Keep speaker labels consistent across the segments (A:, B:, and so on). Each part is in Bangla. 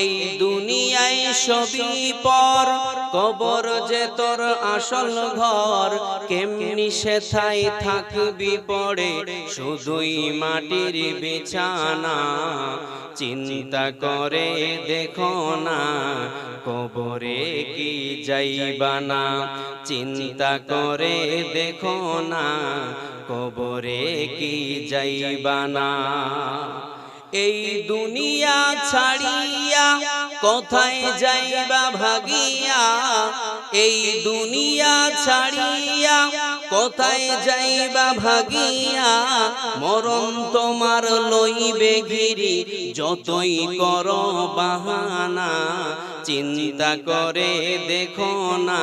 A: এই দুনিয়ায় সবই পর, কবর যে তোর আসল ঘর, কেমনি সেথায় থাকবি পড়ে, শুধুই মাটির বিছানা। চিন্তা করে দেখো না, কবরে কি যাইবা না। চিন্তা করে দেখো না, কবরে কি যাইবানা এই দুনিয়া ছাড়িয়া কোথায় যাইবা ভাগিয়া? এই দুনিয়া ছাড়িয়া কোথায় যাইবা ভাগিয়া? মরণ তোমার লইবে গিরি, যতই কর বাহানা। চিন্তা করে দেখো না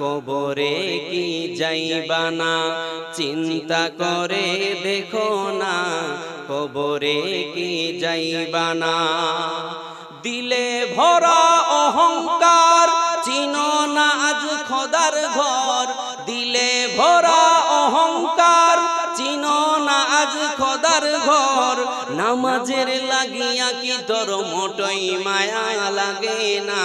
A: কবরে কি যাইবা না? চিন্তা করে দেখো না, কবরে কি যাইবা না? দিলে ভরা অহংকার, চিনো না আজ খোদার ঘর। দিলে ভরা অহংকার, চিনো না আজ খোদার ঘর। নামাজের লাগিয়া কি তোর মোটই মায়া লাগে না?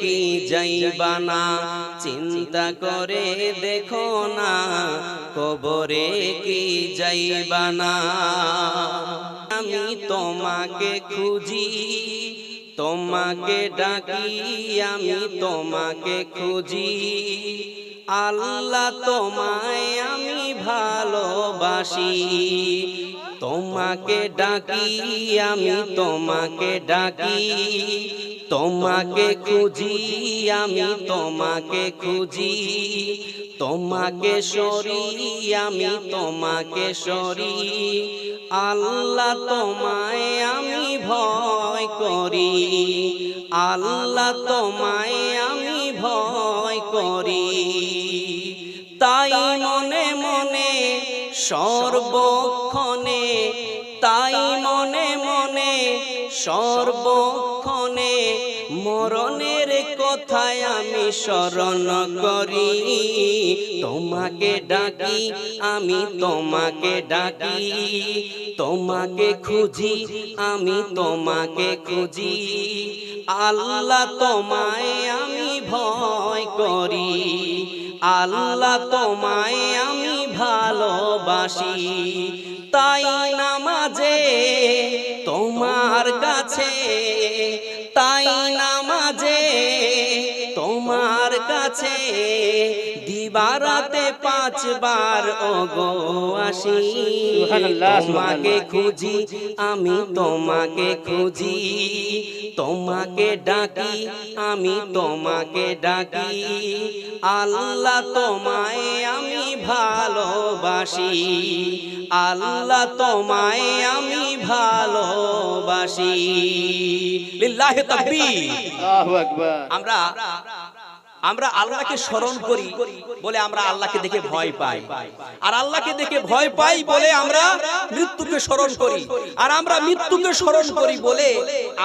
A: কি যাইবা না চিন্তা করে দেখো না, কবরে কি যাইবা না আমি তোমাকে খুঁজি, তোমাকে ডাকি, আমি তোমাকে খুঁজি। আল্লাহ তোমায় আমি ভালোবাসি, তোমাকে ডাকি, আমি তোমাকে ডাকি। তোমাকে খুঁজি আমি তোমাকে খুঁজি। তোমাকে সরি আমি তোমাকে সরি। আল্লাহ তোমায় আমি ভয় করি। আল্লাহ তোমায় আমি ভয় করি। তাই মনে মনে সর্বক্ষণে তাই মনে মনে সর্বক্ষণে মরণের কথায় আমি স্মরণ করি। তোমাকে ডাকি, আমি তোমাকে ডাকি। তোমাকে খুঁজি, আমি তোমাকে খুঁজি। আল্লাহ তোমায় আমি ভয় করি। আল্লাহ তোমায় আমি ভালোবাসি। তাই নামাজে তোমার কাছে তাই নামাজে তোমার কাছে দিবারাতে পাঁচবার ওগো আসি। তোমাকে খুঁজি আমি তোমাকে খুঁজি। তোমাকে ডাকি আমি তোমাকে ডাকি। আল্লাহ তোমায় আমি ভালোবাসি। আল্লাহ তোমায় আমি ভালোবাসি। লিল্লাহি তাকবীর।
B: আল্লাহু আকবার।
A: আমরা আমরা আল্লাহকে স্মরণ করি বলে আমরা আল্লাহকে দেখে ভয় পাই। আর আল্লাহকে দেখে ভয় পাই বলে আমরা মৃত্যুকে স্মরণ করি। আর আমরা মৃত্যুকে স্মরণ করি বলে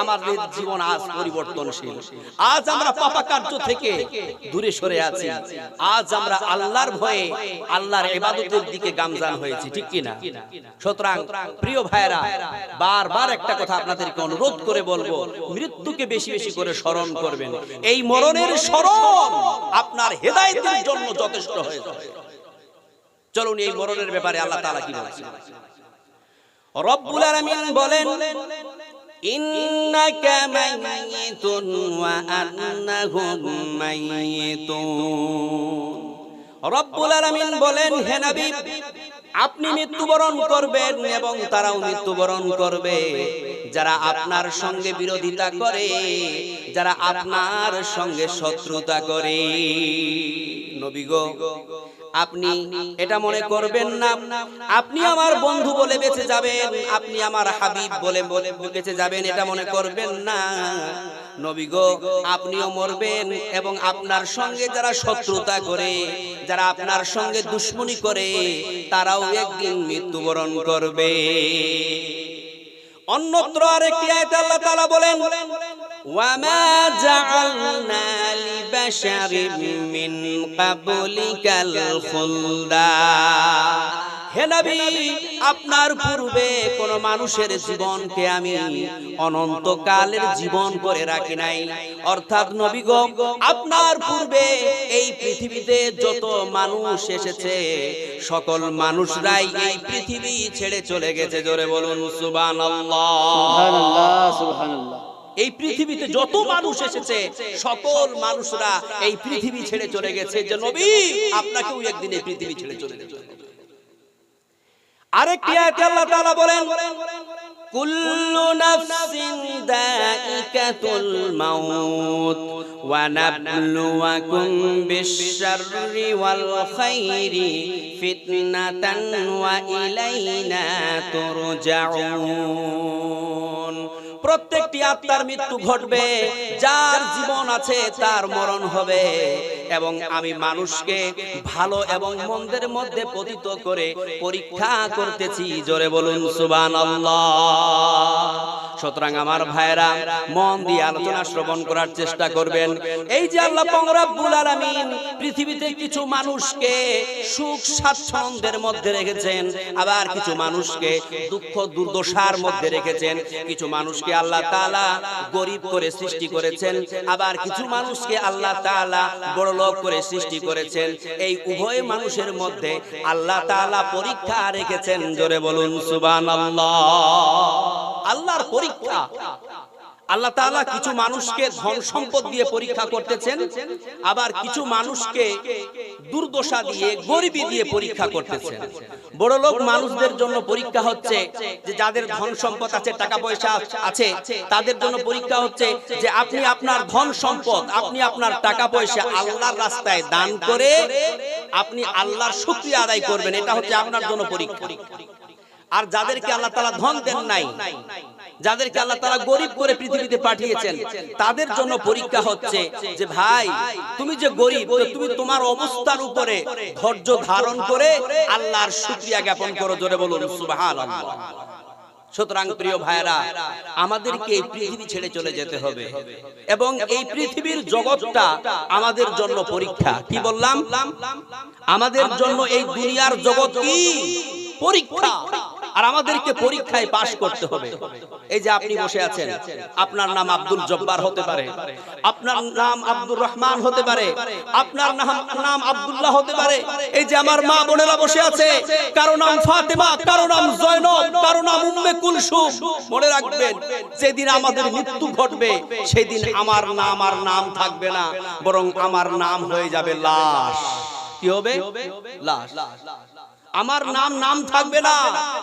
A: আমাদের জীবন আজ পরিবর্তনশীল। আজ আমরা পাপা কার্য থেকে দূরে সরে আছি। আজ আমরা আল্লাহর ভয়ে আল্লাহর ইবাদতের দিকে গামজান হয়েছি, ঠিক কি না সুতরাং প্রিয় ভাইরা বারবার একটা কথা আপনাদেরকে অনুরোধ করে বলব, মৃত্যুকে বেশি বেশি করে স্মরণ করবেন। এই মরণের স্মরণ আপনার হেদায়তের জন্য যথেষ্ট হয়ে চলুন এই মরণের ব্যাপারে আল্লাহ তালা কি বলছে রব্বুল বলেন আপনি মৃত্যুবরণ করবেন এবং তারাও মৃত্যুবরণ করবে। যারা আপনার সঙ্গে বিরোধিতা করে, যারা আপনার সঙ্গে শত্রুতা করে। নবী গো, আপনি এটা মনে করবেন না। আপনি আমার বন্ধু বলে বেঁচে যাবেন, আপনি আমার হাবিব বলে বলে বেঁচে যাবেন, এটা মনে করবেন না। নবী গো, আপনিও মরবেন এবং আপনার সঙ্গে যারা শত্রুতা করে, যারা আপনার সঙ্গে দুশ্মনী করে, তারাও একদিন মৃত্যুবরণ করবে। অন্যত্র আরেকটি আয়াতে আল্লাহ তাআলা বলেন ওয়ামা জাআলনা লিবাশারিন মিন ক্বাবলিকাল খুলদা। আপনার পূর্বে কোন মানুষের জীবনকে আমি অনন্তকালের জীবন করে রাখি নাই। অর্থাৎ নবী গো আপনার পূর্বে এই পৃথিবীতে যত মানুষ এসেছে সকল মানুষরাই এই পৃথিবী ছেড়ে চলে গেছে। জোরে বলুন সুবহানাল্লাহ। এই পৃথিবীতে যত মানুষ এসেছে সকল মানুষরা এই পৃথিবী ছেড়ে চলে গেছে। যে নবী আপনাকেও একদিন এই পৃথিবী ছেড়ে চলে হবে। আরেকটি আয়াতে আল্লাহ তাআলা বলেন কুল্লু নাফসিন দাইকাতুল মাউত ওয়া নাবলুওয়াকুম বিশ-শাররি ওয়াল খাইরি ফিতনাতান ওয়া ইলাইনা তুরজাউন। প্রত্যেকটি আত্মার মৃত্যু ঘটবে, যার জীবন আছে তার মরণ হবে। এবং আমি মানুষকে ভালো এবং মন্দের মধ্যে পতিত করে পরীক্ষা করতেছি। জোরে বলুন সুবান সুতরাং আমার ভাইরা মন দিয়ে আলোচনা শ্রবণ করার চেষ্টা করবেন। এই যে আল্লাহ পংরাবুল আলামিন পৃথিবীতে কিছু মানুষকে সুখ, স্বাচ্ছন্দ্যের মধ্যে রেখেছেন, আবার কিছু মানুষকে দুঃখ, দুর্দশার মধ্যে রেখেছেন। কিছু মানুষকে আল্লাহ তাআলা গরিব করে সৃষ্টি করেছেন, আবার কিছু মানুষকে আল্লাহ তাআলা বড় লোক করে সৃষ্টি করেছেন। এই উভয় মানুষের মধ্যে আল্লাহ তাআলা পরীক্ষা রেখেছেন, জোরে বলুন সুবহানাল্লাহ। আল্লাহর পরীক্ষা। আল্লাহ তাআলা কিছু মানুষকে ধন সম্পদ দিয়ে পরীক্ষা করতেছেন, আবার কিছু মানুষকে দুর্দশা দিয়ে, গরিবি দিয়ে পরীক্ষা করতেছেন। বড় লোক মানুষদের জন্য পরীক্ষা হচ্ছে যে যাদের ধন সম্পদ আছে, টাকা পয়সা আছে, তাদের জন্য পরীক্ষা হচ্ছে যে আপনি আপনার ধন সম্পদ, আপনি আপনার টাকা পয়সা আল্লাহর রাস্তায় দান করে আপনি আল্লাহর শুকরিয়া আদায় করবেন। এটা হচ্ছে আপনার জন্য পরীক্ষা। আর যাদেরকে আল্লাহ তালা ধন দেন নাই, যাদেরকে আল্লাহ তাআলা গরিব করে পৃথিবীতে পাঠিয়েছেন, তাদের জন্য পরীক্ষা হচ্ছে যে, ভাই, তুমি যে গরিব তুমি তোমার অবস্থার উপরে ধৈর্য ধারণ করে আল্লাহর শুকরিয়া জ্ঞাপন করো জোরে বলুন, সুবহানাল্লাহ। সুতরাং প্রিয় ভাইরা আমাদেরকে এই পৃথিবী ছেড়ে চলে যেতে হবে এবং এই পৃথিবীর জগৎটা আমাদের জন্য পরীক্ষা। কি বললাম? আমাদের জন্য এই দুনিয়ার জগৎ কি? পরীক্ষা। আর আমাদেরকে পরীক্ষায় পাশ করতে হবে। এই যে আপনি বসে আছেন আপনার নাম আব্দুল জব্বার হতে পারে। আপনার নাম আব্দুর রহমান হতে পারে। আপনার নাম নাম আব্দুল্লাহ হতে পারে। এই যে আমার মা বোনেরা বসে আছে। কারও নাম ফাতেমা কারও নাম জয়নব কারও নাম উম্মে কুলসুম। মনে রাখবেন যেদিন আমাদের মৃত্যু ঘটবে সেদিন আমার নাম আর নাম থাকবে না বরং আমার নাম হয়ে যাবে লাশ। কি হবে? লাশ। আমার নাম নাম থাকবে না,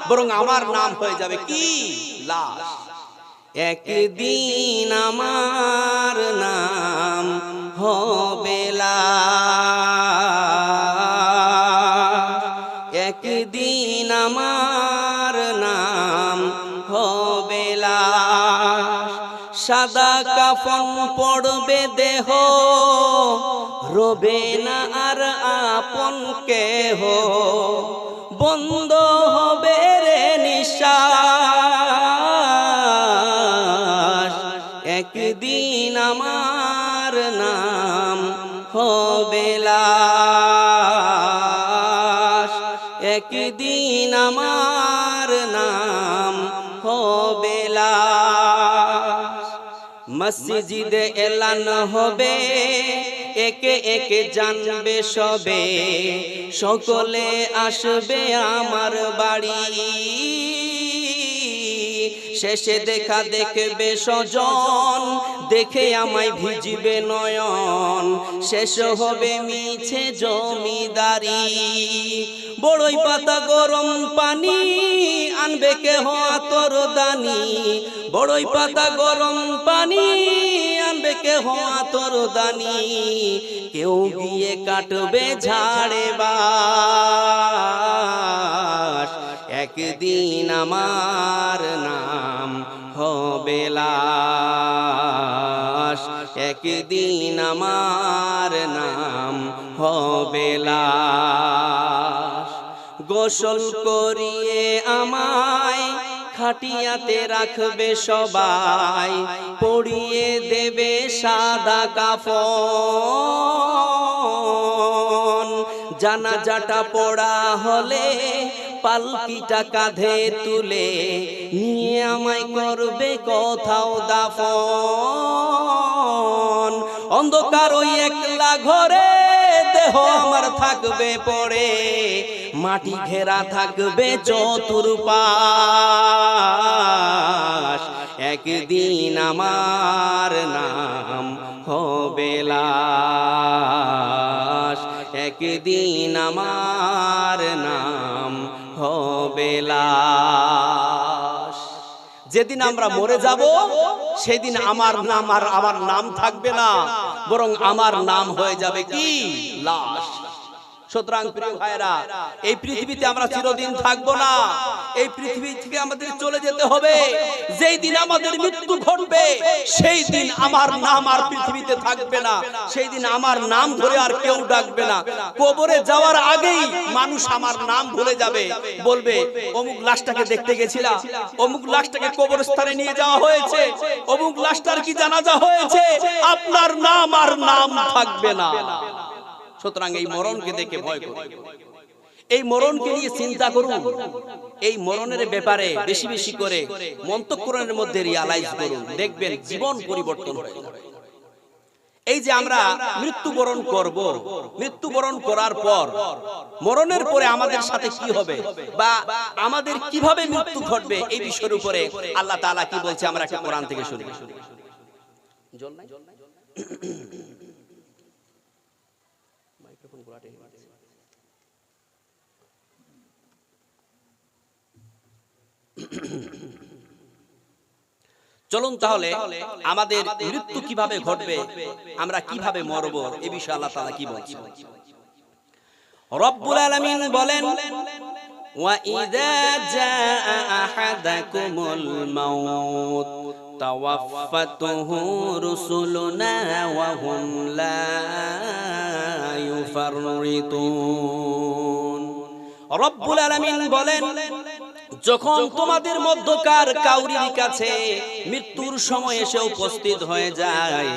A: বরং আমার নাম হয়ে যাবে কি? লাশ। একদিন আমার নাম হবে একদিন আমার নাম হবে সাদা কাফন পড়বে দেহ রবে না আর আপন কেহ। বন্ধ হবে রে নিশ্বাস। একদিন আমার নাম হবে লাশ। একদিন আমার নাম হবে লাশ। মসজিদে এলান হবে একে একে জানবে সবে, সকলে আসবে আমার বাড়ি। শেষে দেখা দেখবে সজন দেখে আমায় ভিজবে নয়ন। শেষ হবে মিছে জমিদারি। বড়ই পাতা গরম পানি আনবে কেহ তোর দানি। বড়ই পাতা গরম পানি আনবে কেহ তোর দানি কেউ গিয়ে কাটবে ঝাড়ে বাস। একদিন আমার নাম হবে লাশ। একদিন আমার নাম হবে লাশ। গোসল করিয়ে আমায় খাটিয়াতে রাখবে সবাই পড়িয়ে দেবে সাদা কাফন। জানাজাটা পড়া হলে পালকিটা কাঁধে তুলে নিয়ে আমায় করবে কোথাও দাফন। অন্ধকার ওই একলা ঘরে দেহ আমার থাকবে পড়ে। মাটি ঘেরা থাকবে চতুর্পাশ। একদিন আমার নাম হবে লাশ। একদিন আমার নাম হবে লাশ। যেদিন আমরা মরে যাব সেদিন আমার নাম আর আমার নাম থাকবে না। বরং আমার নাম হয়ে যাবে কি? লাশ। সুতরাং প্রিয় ভাইরা এই পৃথিবীতে আমরা চিরদিন থাকব না। এই পৃথিবী থেকে আমাদের চলে যেতে হবে। যেই দিন আমাদের মৃত্যু ঘটবে, সেই দিন আমার নাম আর পৃথিবীতে থাকবে না। সেই দিন আমার নাম ধরে আর কেউ ডাকবে না। কবরে যাওয়ার আগেই মানুষ আমার নাম ভুলে যাবে। বলবে, অমুক লাশটাকে দেখতে গেছিলাম অমুক লাশটাকে কবরস্থানে নিয়ে যাওয়া হয়েছে? অমুক লাশটার কি জানাজা হয়েছে? আপনার নাম আর নাম থাকবে না। সুতরাং এই মরণকে দেখে ভয় করুন। এই মরণকে নিয়ে চিন্তা করুন। এই মরণের ব্যাপারে বেশি বেশি করে মন্তকরণের মধ্যে রিয়ালাইজ করুন। দেখবেন জীবন পরিবর্তন হয়ে যাবে। এই যে আমরা মৃত্যুবরণ করব। মৃত্যুবরণ করার পর মরণের পরে আমাদের সাথে কি হবে? বা আমাদের কীভাবে মৃত্যু ঘটবে এই বিষয়ের উপরে আল্লাহ তাআলা কি বলছে আমরা একটা কোরআন থেকে শুনি। জল নাই? চলুন তাহলে আমাদের মৃত্যু কিভাবে ঘটবে আমরা কিভাবে মরব এ বিষয়ে আল্লাহ তাআলা কি বলছেন রব্বুল আলামিন বলেন وَإِذَا جَاءَ أَحَدَكُمُ الْمَوْتُ توفته رسلنا وهم لا يفرطون রব্বুল আলামিন বলেন যখন তোমাদের মধ্যকার কাউরির কাছে মৃত্যুর সময় এসে উপস্থিত হয়ে যায়।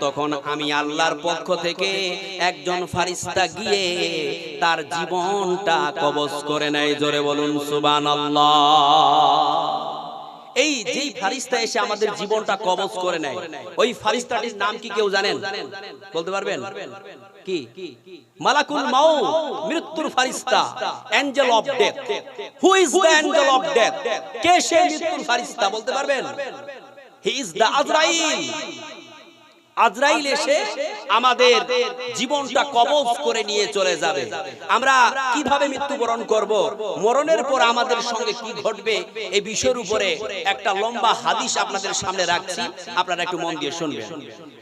A: তখন আমি আল্লাহর পক্ষ থেকে একজন ফারিস্তা গিয়ে তার জীবনটা কবজ করে নেয়। জোরে বলুন সুবহানাল্লাহ। এই যেই ফারিস্তা এসে আমাদের জীবনটা কবজ করে নেয়, ওই ফারিস্তাটির নাম কি কেউ জানেন? বলতে পারবেন? কি? মালাকুল মাও মৃত্যুর ফারিস্তা, angel of death. Who is the angel of death? কে সে মৃত্যুর ফারিস্তা? বলতে পারবেন? হি ইজ দ্য আজরাইল আজরাইল এসে আমাদের জীবনটা কবজ করে নিয়ে চলে যাবে। আমরা কীভাবে মৃত্যুবরণ করব? মরণের পর আমাদের সঙ্গে কি ঘটবে? এই বিষয়ের উপরে একটা লম্বা হাদিস আপনাদের সামনে রাখছি। আপনারা একটু মন দিয়ে শুনবেন।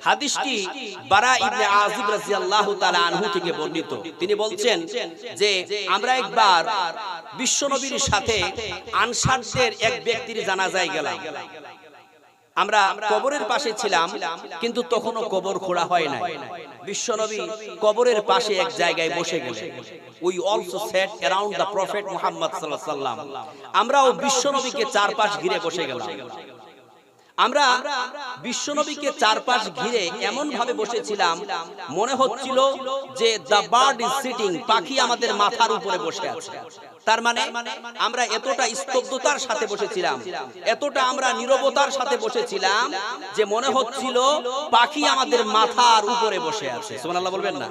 A: হাদিসটি বারা ইবনে আজিব রাদিয়াল্লাহু তাআলা আনহু থেকে বর্ণিত। তিনি বলছেন যে আমরা একবার বিশ্বনবীর সাথে আনসারদের এক ব্যক্তির জানাজায় গেলাম। আমরা কবরের পাশে ছিলাম, কিন্তু তখনও কবর খোঁড়া হয় নাই। বিশ্বনবী কবরের পাশে এক জায়গায় বসে গেলেন। We also sat around the prophet Muhammad আলাইহি সাল্লাম আমরাও বিশ্বনবীকে চারপাশ ঘিরে বসে গেলাম। আমরা বিশ্বনবীকে চারপাশ ঘিরে এমন ভাবে বসেছিলাম। মনে হচ্ছিল যে দ্য বার্ড ইজ সিটিং পাখি আমাদের মাথার উপরে বসে আছে। তার মানে আমরা এতটা স্তব্ধতার সাথে বসেছিলাম, এতটা আমরা নীরবতার সাথে বসেছিলাম যে মনে হচ্ছিল পাখি আমাদের মাথার উপরে বসে আছে। সুবহানাল্লাহ বলবেন না?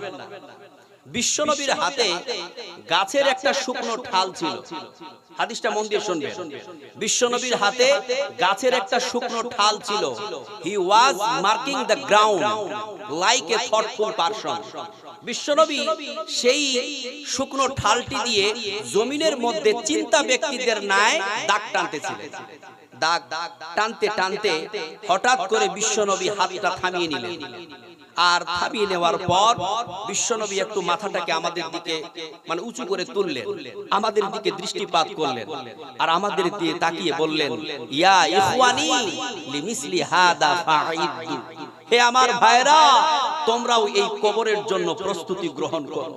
A: বিশ্বনবীর হাতে গাছের একটা শুকনো ঠাল ছিল। হাদিসটা মন দিয়ে শুনবেন। বিশ্বনবীর হাতে গাছের একটা শুকনো ঠাল ছিল। He was marking the ground like a thoughtful person বিশ্বনবী সেই শুকনো ঠালটি দিয়ে জমিনের মধ্যে চিন্তা ব্যক্তিদের ন্যায় দাগ টানতেছিলেন। দাগ টানতে টানতে হঠাৎ করে বিশ্বনবী হাতটা থামিয়ে নিলেন। আর থামিয়ে নেওয়ার পর বিশ্বনবী একটু মাথাটাকে আমাদের দিকে মানে উঁচু করে তুললেন, আমাদের দিকে দৃষ্টিপাত করলেন, আর আমাদের দিয়ে তাকিয়ে বললেন, ইয়া ইখওয়ানি লিমিসলি হাদা ফাইদু হে আমার ভাইরা, তোমরাও এই কবরের জন্য প্রস্তুতি গ্রহণ করো!